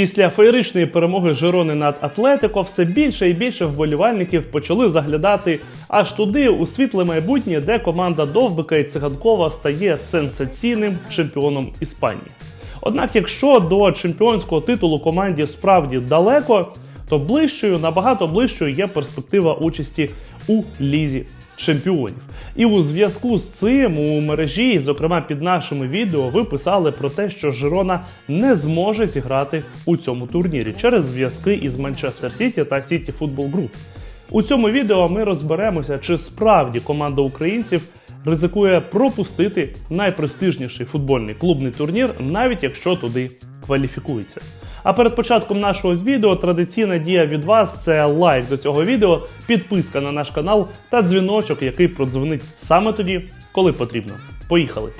Після феєричної перемоги Жирони над Атлетико все більше і більше вболівальників почали заглядати аж туди, у світле майбутнє, де команда Довбика і Циганкова стає сенсаційним чемпіоном Іспанії. Однак, якщо до чемпіонського титулу команді справді далеко, то ближчою, набагато ближчою є перспектива участі у лізі чемпіонів. І у зв'язку з цим у мережі, зокрема під нашими відео, ви писали про те, що Жирона не зможе зіграти у цьому турнірі через зв'язки із Манчестер Сіті та Сіті Футбол Груп. У цьому відео ми розберемося, чи справді команда українців ризикує пропустити найпрестижніший футбольний клубний турнір, навіть якщо туди кваліфікується. А перед початком нашого відео традиційна дія від вас це лайк до цього відео, підписка на наш канал та дзвіночок, який продзвонить саме тоді, коли потрібно. Поїхали!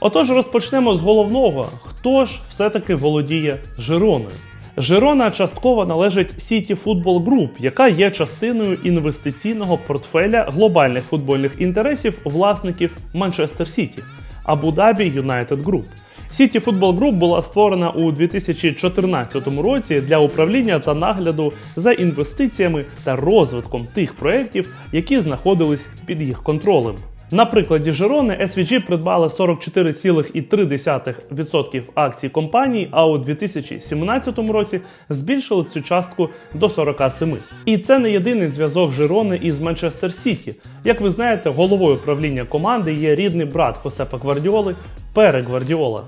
Отож, розпочнемо з головного: хто ж все-таки володіє Жироною? Жирона частково належить City Football Group, яка є частиною інвестиційного портфеля глобальних футбольних інтересів власників Манчестер Сіті Абу Дабі United Group. City Football Group була створена у 2014 році для управління та нагляду за інвестиціями та розвитком тих проєктів, які знаходились під їх контролем. На прикладі Жирони SVG придбали 44,3% акцій компанії, а у 2017 році збільшили цю частку до 47%. І це не єдиний зв'язок Жирони із Манчестер Сіті. Як ви знаєте, головою правління команди є рідний брат Хосепа Гвардіоли Пере Гвардіола.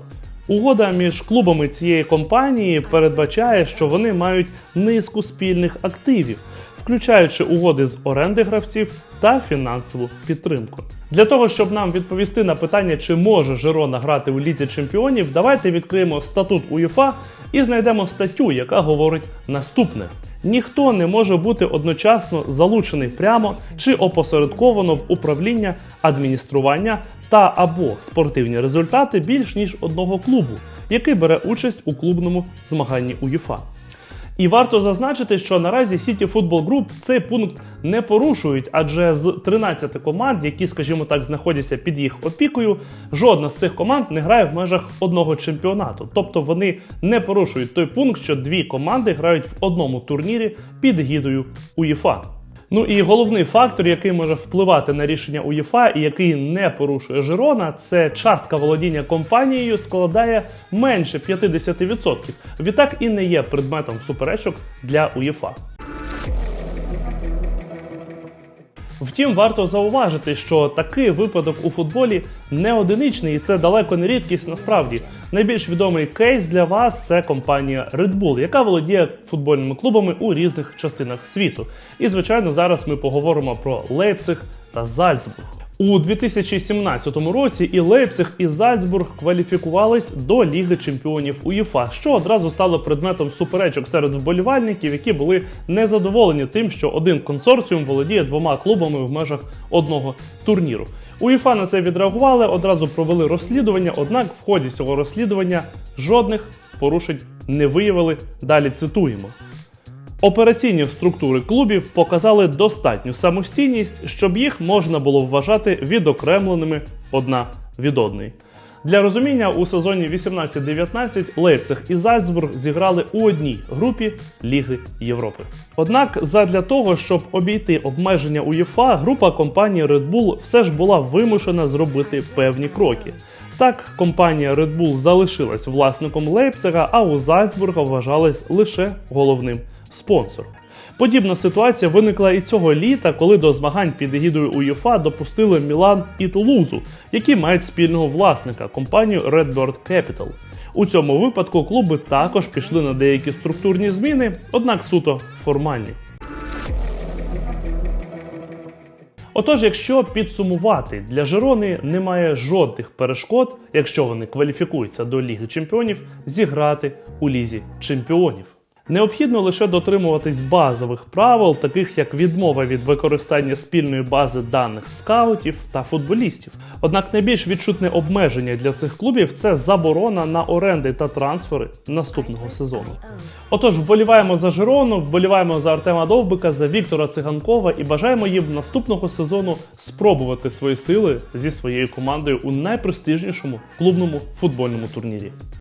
Угода між клубами цієї компанії передбачає, що вони мають низку спільних активів, включаючи угоди з оренди гравців та фінансову підтримку. Для того, щоб нам відповісти на питання, чи може Жерона грати у лізі чемпіонів, давайте відкриємо статут УЄФА і знайдемо статтю, яка говорить наступне. Ніхто не може бути одночасно залучений прямо чи опосередковано в управління, адміністрування та або спортивні результати більш ніж одного клубу, який бере участь у клубному змаганні УЄФА. І варто зазначити, що наразі City Football Group цей пункт не порушують, адже з 13 команд, які, скажімо так, знаходяться під їх опікою, жодна з цих команд не грає в межах одного чемпіонату. Тобто вони не порушують той пункт, що дві команди грають в одному турнірі під гідою УЄФА. Ну і головний фактор, який може впливати на рішення УЄФА і який не порушує Жирона, це частка володіння компанією складає менше 50%. Відтак і не є предметом суперечок для УЄФА. Втім, варто зауважити, що такий випадок у футболі не одиничний, і це далеко не рідкість. Насправді найбільш відомий кейс для вас це компанія Red Bull, яка володіє футбольними клубами у різних частинах світу. І звичайно, зараз ми поговоримо про Лейпциг та Зальцбург. У 2017 році і Лейпциг, і Зальцбург кваліфікувались до Ліги Чемпіонів УЄФА, що одразу стало предметом суперечок серед вболівальників, які були незадоволені тим, що один консорціум володіє двома клубами в межах одного турніру. УЄФА на це відреагували, одразу провели розслідування. Однак, в ході цього розслідування жодних порушень не виявили. Далі цитуємо. Операційні структури клубів показали достатню самостійність, щоб їх можна було вважати відокремленими одна від одної. Для розуміння, у сезоні 18-19 Лейпциг і Зальцбург зіграли у одній групі Ліги Європи. Однак, задля того, щоб обійти обмеження УЄФА, група компанії Red Bull все ж була вимушена зробити певні кроки. Так, компанія Red Bull залишилась власником Лейпцига, а у Зальцбурга вважалась лише головним спонсором. Подібна ситуація виникла і цього літа, коли до змагань під егідою УЄФА допустили Мілан і Тулузу, які мають спільного власника компанію Redbird Capital. У цьому випадку клуби також пішли на деякі структурні зміни, однак суто формальні. Отож, якщо підсумувати, для Жирони немає жодних перешкод, якщо вони кваліфікуються до Ліги Чемпіонів, зіграти у Лізі Чемпіонів. Необхідно лише дотримуватись базових правил, таких як відмова від використання спільної бази даних скаутів та футболістів. Однак найбільш відчутне обмеження для цих клубів це заборона на оренди та трансфери наступного сезону. Отож, вболіваємо за Жирону, вболіваємо за Артема Довбика, за Віктора Циганкова і бажаємо їм наступного сезону спробувати свої сили зі своєю командою у найпрестижнішому клубному футбольному турнірі.